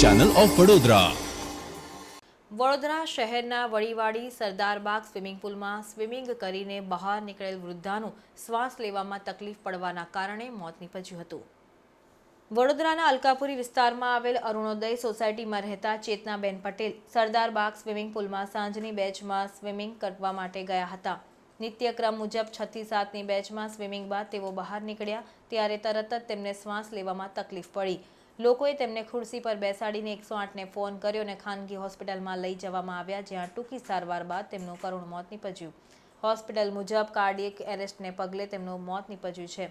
Channel of Vadodara Vadodara શહેરના Vadiwadi Sardarbaug swimming પુલમાં swimming કરીને બહાર નીકળેલ વૃદ્ધાનું શ્વાસ લેવામાં તકલીફ પડવાના કારણે મોત નીપજ્યું હતું. વડોદરાના અલકાપુરી વિસ્તારમાં આવેલ અરુણોદય સોસાયટીમાં રહેતા ચેતનાબેન પટેલ સરદારબાગ સ્વિમિંગ પુલમાં સાંજની બેચમાં સ્વિમિંગ કરવા માટે ગયા હતા. નિત્યક્રમ મુજબ છ થી સાતની બેચમાં સ્વિમિંગ બાદ તેઓ બહાર નીકળ્યા, ત્યારે તરત જ તેમને શ્વાસ લેવામાં તકલીફ પડી. લોકોએ તેમને ખુરશી પર બેસાડીને એકસો આઠને ફોન કર્યો અને ખાનગી હોસ્પિટલમાં લઈ જવામાં આવ્યા, જ્યાં ટૂંકી સારવાર બાદ તેમનું કરુણ મોત નીપજ્યું. હોસ્પિટલ મુજબ કાર્ડિયક એરેસ્ટને પગલે તેમનું મોત નીપજ્યું છે.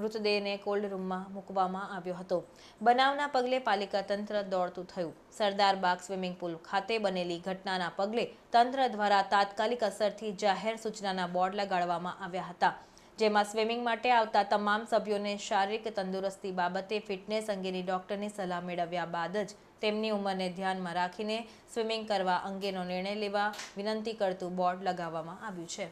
મૃતદેહને કોલ્ડ રૂમમાં મૂકવામાં આવ્યો હતો. બનાવના પગલે પાલિકા તંત્ર દોડતું થયું. સરદારબાગ સ્વિમિંગ પુલ ખાતે બનેલી ઘટનાના પગલે તંત્ર દ્વારા તાત્કાલિક અસરથી જાહેર સૂચનાના બોર્ડ લગાડવામાં આવ્યા હતા. જેમાં સ્વિમિંગ માટે આવતા તમામ સભ્યોને શારીરિક તંદુરસ્તી બાબતે ફિટનેસ અંગેની ડોક્ટરની સલાહ મેળવ્યા બાદ જ તેમની ઉંમરને ધ્યાનમાં રાખીને સ્વિમિંગ કરવા અંગેનો નિર્ણય લેવા વિનંતી કરતું બોર્ડ લગાવવામાં આવ્યું છે.